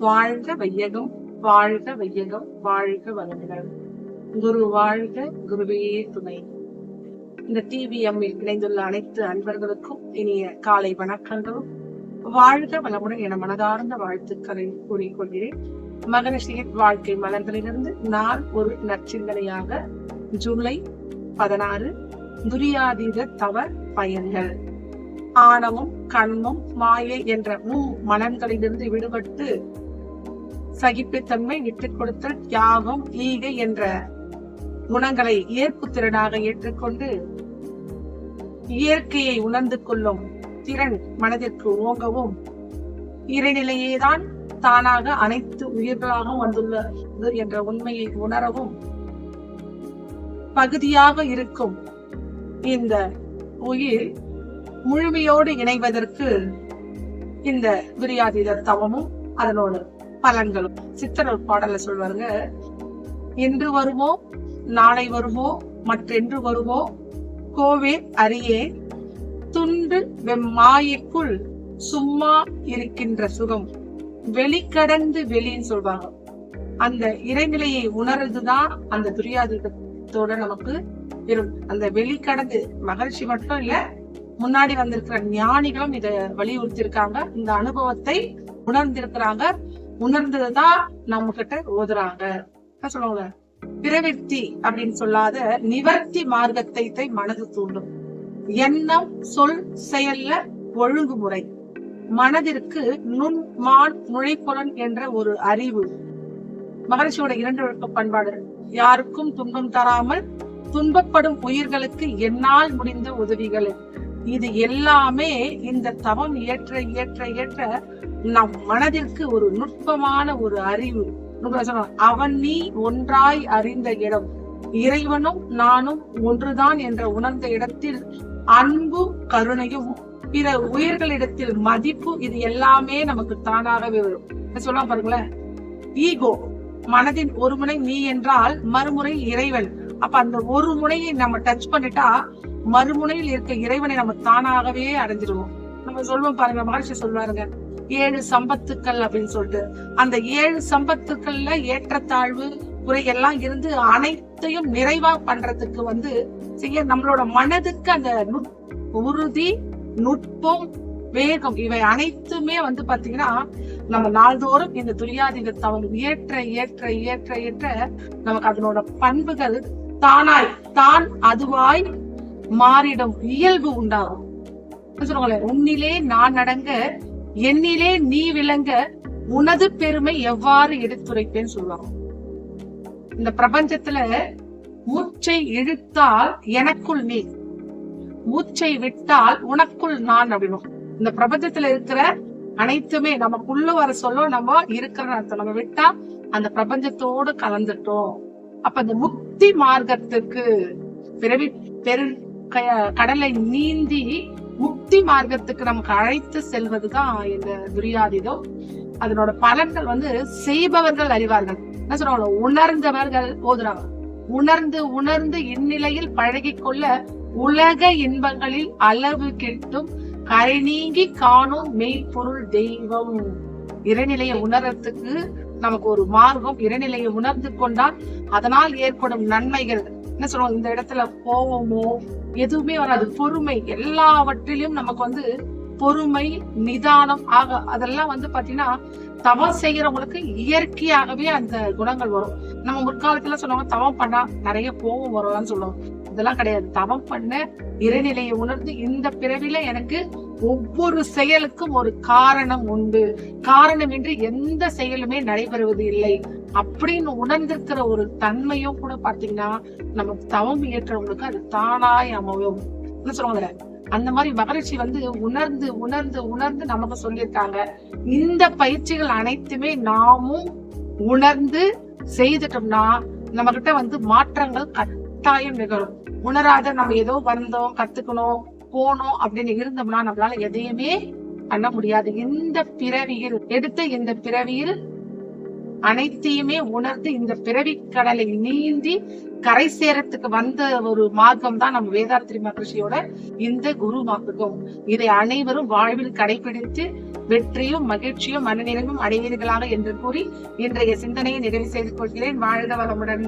வாழ்க வையகம் வாழ்க வையகம் வாழ்க வளமுடன். குரு வாழ்க குருவே துணை. இந்த டிவிஎம்மில் இணைந்துள்ள அனைத்து அன்பர்களுக்கும் இனிய காலை வணக்கங்களும். வாழ்க வளமுடன் என மனதார்ந்த வாழ்த்துக்களை கூறிக்கொள்கிறேன். மகரிஷியின் வாழ்க்கை மலர்களிலிருந்து நான் ஒரு நற்சிந்தனையாக. ஜூலை பதினாறு துரியாதீத தவ பயன்கள். ஆணவம் கண்மம் மாயை என்ற மூ மலன்களிலிருந்து விடுபட்டு சகிப்புத்தன்மை விட்டுக் கொடுத்தல் தியாகம் ஈகை என்ற குணங்களை ஏற்பு திறனாக ஏற்றுக்கொண்டு இயற்கையை உணர்ந்து கொள்ளும் திறன் மனதிற்கு ஓங்கவும் இறைநிலையேதான் தானாக அனைத்து உயிர்களாகவும் வந்துள்ளது என்ற உண்மையை உணரவும் பகுதியாக இருக்கும் இந்த உயிர் முழுமையோடு இணைவதற்கு இந்த விரியாதீத தவமும் அதனோடு பலன்களும் சித்தர் ஒரு பாடல சொல்வாருங்க இன்று வருமோ நாளை வருவோம் மற்றென்று வருவோம் கோவே அரியே துண்டு வெம்மாயைக்குள் சும்மா இருக்கின்ற சுகம் வெளிக்கடந்து வெளின்னு சொல்வாங்க. அந்த இறைநிலையை உணர்றதுதான் அந்த துரியாதத்தோட நமக்கு இருக்கும் அந்த வெளிக்கடந்து மகிழ்ச்சி மட்டும் இல்ல முன்னாடி வந்திருக்கிற ஞானிகளும் இத வலியுறுத்தி இருக்காங்க இந்த அனுபவத்தை உணர்ந்திருக்கிறாங்க. உணர்ந்ததுதான் நம்ம கிட்ட ஓதுறாங்க. என்ன சொல்லுவாங்க? பிரவிற்த்தி அப்படின்னு சொல்லாத நிவர்த்தி மார்க்கத்தை மனது தூண்டும். எண்ணம் சொல் செயல்ல ஒழுங்குமுறை மனதிற்கு நுண் மான் நுழைப்புலன் என்ற ஒரு அறிவு. மகரிஷியோட இரண்டு ஒழுக்க பண்பாடு. யாருக்கும் துன்பம் தராமல் துன்பப்படும் உயிர்களுக்கு என்னால் முடிந்த உதவிகள். இது எல்லாமே இந்த தவம் ஏற்ற ஏற்ற ஏற்ற நம் மனதிற்கு ஒரு நுட்பமான ஒரு அறிவு. அவன் நீ ஒன்றாய் அறிந்த இடம். இறைவனும் நானும் ஒன்றுதான் என்ற உணர்ந்த இடத்தில் அன்பும் கருணையும் பிற உயிர்களிடத்தில் மதிப்பு இது எல்லாமே நமக்கு தானாகவே வரும். சொல்லலாம் பாருங்களேன்? ஈகோ. மனதின் ஒருமுனை நீ என்றால் மறுமுறை இறைவன். அப்ப அந்த ஒரு முனையை நம்ம டச் பண்ணிட்டா மறுமுனையில் இருக்க இறைவனை நம்ம தானாகவே அடைஞ்சிருவோம். நம்ம சொல்லுவோம் பாருங்க மகர்ஷி சொல்லுவாருங்க ஏழு சம்பத்துக்கள் அப்படின்னு சொல்லிட்டு. அந்த ஏழு சம்பத்துக்கள்ல ஏற்றத்தாழ்வு குறை எல்லாம் இருந்து அனைத்தையும் நிறைவா பண்றதுக்கு வந்து செய்ய நம்மளோட மனதுக்கு அந்த உறுதி நுட்பம் வேகம் இவை அனைத்துமே வந்து பாத்தீங்கன்னா நம்ம நாள்தோறும் இந்த துரியாதிக தவறு ஏற்ற ஏற்ற ஏற்ற ஏற்ற நமக்கு அதனோட பண்புகள் தானாய் தான் அதுவாய் மாறிடும் இயல்பு உண்டாகும். சொல்லுவாங்களே உன்னிலே நான் நடங்க என்னிலே நீ விளங்க உனது பெருமை எவ்வாறு எடுத்துரைப்பேன்னு சொல்லுவாங்க. இந்த பிரபஞ்சத்துல மூச்சை இழுத்தால் எனக்குள் நீ மூச்சை விட்டால் உனக்குள் நான் அப்படின்னும். இந்த பிரபஞ்சத்துல இருக்கிற அனைத்துமே நமக்குள்ள வர சொல்ல நம்ம இருக்கிற நம்ம விட்டா அந்த பிரபஞ்சத்தோடு கலந்துட்டோம். அப்ப அந்த முக்தி மார்க்கத்துக்கு பிறவி பெரு கடலை நீந்தி முக்தி மார்க்கத்துக்கு நமக்கு அழைத்து செல்வதுதான் இந்த துரியாதிதோ அதனோட பலன்கள் வந்து செய்பவர்கள் அறிவார்கள். என்ன சொல்றாங்க? உணர்ந்தவர்கள் ஓதுறாங்க உணர்ந்து உணர்ந்து இந்நிலையில் பழகி கொள்ள உலக இன்பங்களில் அளவு கெட்டும் கரை நீங்கி காணும் மெய்ப்பொருள் தெய்வம். இறைநிலையை உணர்றதுக்கு நமக்கு ஒரு மார்க்கம் இறைநிலையை உணர்ந்து கொண்டால் அதனால் ஏற்படும் நன்மைகள். என்ன சொல்லுவோம் இந்த இடத்துல கோவமோ எதுவுமே வராது. பொறுமை. எல்லாவற்றிலும் நமக்கு வந்து பொறுமை நிதானம் ஆக அதெல்லாம் வந்து பாத்தீங்கன்னா தவம் செய்யறவங்களுக்கு இயற்கையாகவே அந்த குணங்கள் வரும். நம்ம முற்காலத்துல சொல்லுவாங்க தவம் பண்ணா நிறைய கோவம் வரும்னு சொல்லுவோம் இதெல்லாம் கிடையாது. தவம் பண்ண இறைநிலையை உணர்ந்து இந்த பிறவில எனக்கு ஒவ்வொரு செயலுக்கும் ஒரு காரணம் உண்டு. காரணம் என்று எந்த செயலுமே நடைபெறுவது இல்லை. அப்படின்னு உணர்ந்திருக்கிற ஒரு தன்மையும் கூட பாத்தீங்கன்னா நமக்கு தவம் இயற்றவங்களுக்கு அது தானாய் அமையும். என்ன சொல்லுவாங்க அந்த மாதிரி மகரிஷி வந்து உணர்ந்து உணர்ந்து உணர்ந்து நமக்கு சொல்லியிருக்காங்க. இந்த பயிற்சிகள் அனைத்துமே நாமும் உணர்ந்து செய்துட்டோம்னா நம்ம கிட்ட வந்து மாற்றங்கள் கட்டாயம் நிகழும். உணராத நம்ம ஏதோ வந்தோம் கத்துக்கணும் போனோம் அப்படின்னு இருந்தோம்னா நம்மளால எதையுமே பண்ண முடியாது. இந்த பிறவியில் எடுத்த இந்த பிறவியில் அனைத்தையுமே உணர்ந்து இந்த பிறவி கடலை நீந்தி கரை சேரத்துக்கு வந்த ஒரு மார்க்கம் தான் நம்ம வேதாத்திரி மகர்ஷியோட இந்த குரு மார்க்கம். இதை அனைவரும் வாழ்வில் கடைபிடித்து வெற்றியும் மகிழ்ச்சியும் மனநிலையும் அடைவீர்களாக என்று கூறி இன்றைய சிந்தனையை நிறைவு செய்து கொள்கிறேன். வாழ்க வளமுடன்.